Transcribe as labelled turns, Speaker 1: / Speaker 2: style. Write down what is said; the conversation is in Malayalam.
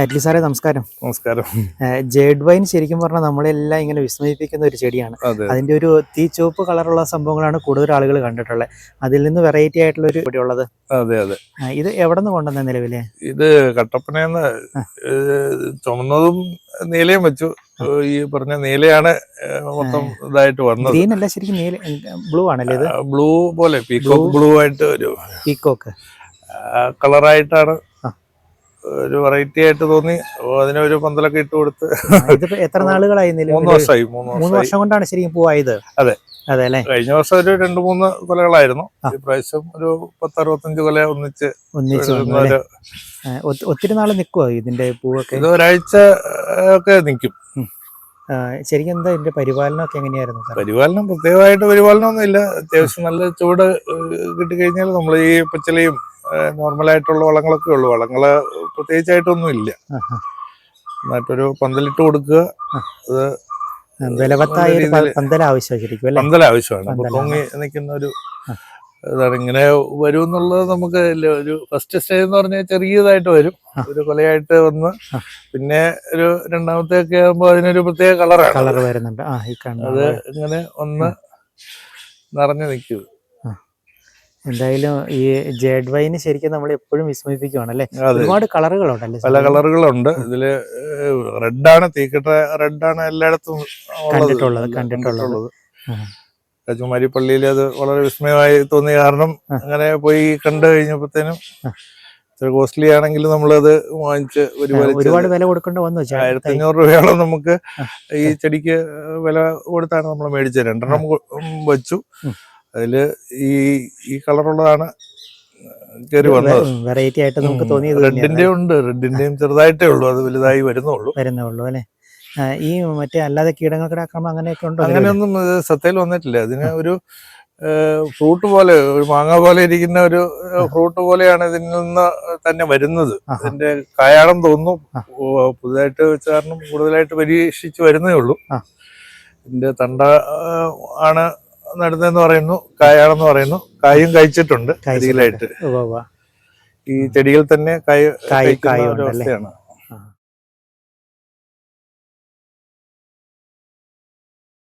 Speaker 1: അറ്റ്ലി സാറേ നമസ്കാരം.
Speaker 2: നമസ്കാരം.
Speaker 1: ജേഡ് വൈൻ ശരിക്കും പറഞ്ഞാൽ നമ്മളെല്ലാം ഇങ്ങനെ വിസ്മയിപ്പിക്കുന്ന ഒരു ചെടിയാണ്.
Speaker 2: അതെ
Speaker 1: അതിന്റെ ഒരു തീ ചുവപ്പ് കളറുള്ള സംഭവങ്ങളാണ് കൂടുതൽ ആളുകൾ കണ്ടിട്ടുള്ളത്. അതിൽ നിന്ന് വെറൈറ്റി ആയിട്ടുള്ള ഒരു ചെടി ഉള്ളത്.
Speaker 2: അതെ അതെ.
Speaker 1: ഇത് എവിടെ നിന്ന് കൊണ്ടുവന്ന നിലവിലെ?
Speaker 2: ഇത് കട്ടപ്പനയെന്ന്. ചുമന്നതും നീലയും വെച്ചു. ഈ പറഞ്ഞ നീലയാണ് മൊത്തം ഇതായിട്ട് വന്നത്.
Speaker 1: ഗ്രീൻ അല്ല ശരിക്കും നീല ബ്ലൂ ആണല്ലേ ഇത്?
Speaker 2: ബ്ലൂ പോലെ പീക്കോക്ക് ബ്ലൂ. ആയിട്ട് ഒരു
Speaker 1: പീക്കോക്ക്.
Speaker 2: കളറായിട്ടാണ്. ഒരു വെറൈറ്റി ആയിട്ട് തോന്നി. അതിനൊരു പന്തലൊക്കെ ഇട്ട് കൊടുത്ത്
Speaker 1: എത്ര നാളുകളായി
Speaker 2: മൂന്ന് വർഷമായി മൂന്ന്
Speaker 1: വർഷം കൊണ്ടാണ് ശരിക്കും പൂവായത്.
Speaker 2: അതെ.
Speaker 1: അതെ
Speaker 2: കഴിഞ്ഞ വർഷം ഒരു രണ്ട് മൂന്ന് കൊലകളായിരുന്നു. ഇപ്രാവശ്യം പ്രാവശ്യം ഒരു പത്ത് അറുപത്തഞ്ച് കൊല ഒന്നിച്ച്
Speaker 1: ഒന്നിച്ച് ഒത്തിരി നാൾ നിൽക്കുവോ ഇതിന്റെ പൂവൊക്കെ?
Speaker 2: ഇത് ഒരാഴ്ച ഒക്കെ നിൽക്കും
Speaker 1: ശരിക്കും എന്താ ഇതിന്റെ പരിപാലനം ഒക്കെ എങ്ങനെയായിരുന്നു
Speaker 2: പരിപാലനം പ്രത്യേകമായിട്ട് പരിപാലനമൊന്നും ഇല്ല അത്യാവശ്യം നല്ല ചൂട് കിട്ടിക്കഴിഞ്ഞാൽ നമ്മൾ ഈ പച്ചിലയും നോർമൽ നോർമലായിട്ടുള്ള വളങ്ങളൊക്കെ ഉള്ളു. വളങ്ങൾ പ്രത്യേകിച്ചായിട്ടൊന്നും ഇല്ല. എന്നിട്ടൊരു പന്തലിട്ട് കൊടുക്കുക.
Speaker 1: ആ, ബലവത്തായ പന്തൽ ശരിക്കും
Speaker 2: പന്തൽ ആവശ്യമാണ്. പൊങ്ങി നിൽക്കുന്ന ഒരു. ഇതാണ്. ഇങ്ങനെ വരും എന്നുള്ളത് നമുക്ക് ഒരു ഫസ്റ്റ് സ്റ്റേജ് എന്ന് പറഞ്ഞാൽ ചെറിയതായിട്ട് വരും. ഒരു കൊലയായിട്ട് വന്ന് പിന്നെ ഒരു രണ്ടാമത്തെ ഒക്കെ ആകുമ്പോൾ അതിനൊരു പ്രത്യേക കളറാണ്
Speaker 1: കളർ വരുന്നുണ്ട്.
Speaker 2: അത് ഇങ്ങനെ ഒന്ന് നിറഞ്ഞു നിൽക്കും.
Speaker 1: എന്തായാലും ഈ ജേഡ് വൈന് ശരിക്കും നമ്മൾ എപ്പോഴും വിസ്മയിപ്പിക്കുവാണ് അല്ലേ? ഒരുപാട് കളറുകളുണ്ടല്ലേ
Speaker 2: പല കളറുകളുണ്ട്. ഇതിൽ റെഡാണ് തീക്കട്ട റെഡാണ് എല്ലായിടത്തും.
Speaker 1: കണ്ടിട്ടുള്ളത്, കണ്ടിട്ടുള്ളത്. രാജകുമാരി
Speaker 2: കച്ചുമാരി പള്ളിയിൽ അത് വളരെ വിസ്മയമായി തോന്നി കാരണം അങ്ങനെ പോയി കണ്ടു കഴിഞ്ഞപ്പോഴത്തേനും. ഇത്ര കോസ്റ്റ്ലി ആണെങ്കിലും നമ്മളത് വാങ്ങിച്ച് ഒരു
Speaker 1: ഒരുപാട് വില കൊടുക്കേണ്ട വന്നു
Speaker 2: ആയിരത്തി അഞ്ഞൂറ് രൂപയോളം നമുക്ക്. ഈ ചെടിക്ക് വില കൊടുത്താണ് നമ്മൾ മേടിച്ചത്. രണ്ടെണ്ണം വെച്ചു.
Speaker 1: ഉം.
Speaker 2: അതിൽ ഈ ഈ കളറുള്ളതാണ് കയറി വന്നത്.
Speaker 1: വെറൈറ്റി ആയിട്ട് നമുക്ക് തോന്നിയത്
Speaker 2: റെഡിന്റെ ഉണ്ട് റെഡിന്റെയും ചെറുതായിട്ടേ ഉള്ളൂ അത് വലുതായി വരുന്നുള്ളൂ.
Speaker 1: വരുന്നുള്ളൂ അല്ലേ? ഈ മറ്റേ അല്ലാതെ കീടങ്ങളുടെ ആക്രമണം അങ്ങനെയൊക്കെ ഉണ്ടോ?
Speaker 2: അങ്ങനെയൊന്നും സത്തയിൽ വന്നിട്ടില്ല. അതിന് ഒരു ഫ്രൂട്ട് പോലെ ഒരു മാങ്ങ പോലെ ഇരിക്കുന്ന ഒരു ഫ്രൂട്ട് പോലെയാണ് ഇതിൽ നിന്ന് തന്നെ വരുന്നത്.
Speaker 1: അതിന്റെ
Speaker 2: ഇതിന്റെ കായാളം തോന്നുന്നു പുതുതായിട്ട് വെച്ച കാരണം കൂടുതലായിട്ട് പരീക്ഷിച്ച് വരുന്നേ ഉള്ളൂ. ഇതിന്റെ തണ്ട ആണ് നടുന്നതെന്ന് പറയുന്നു കായാളെന്ന് പറയുന്നു. കായും കഴിച്ചിട്ടുണ്ട്. ഈ ചെടിയിൽ തന്നെ കായ
Speaker 1: കായ് കായ്
Speaker 2: അവസ്ഥയാണ്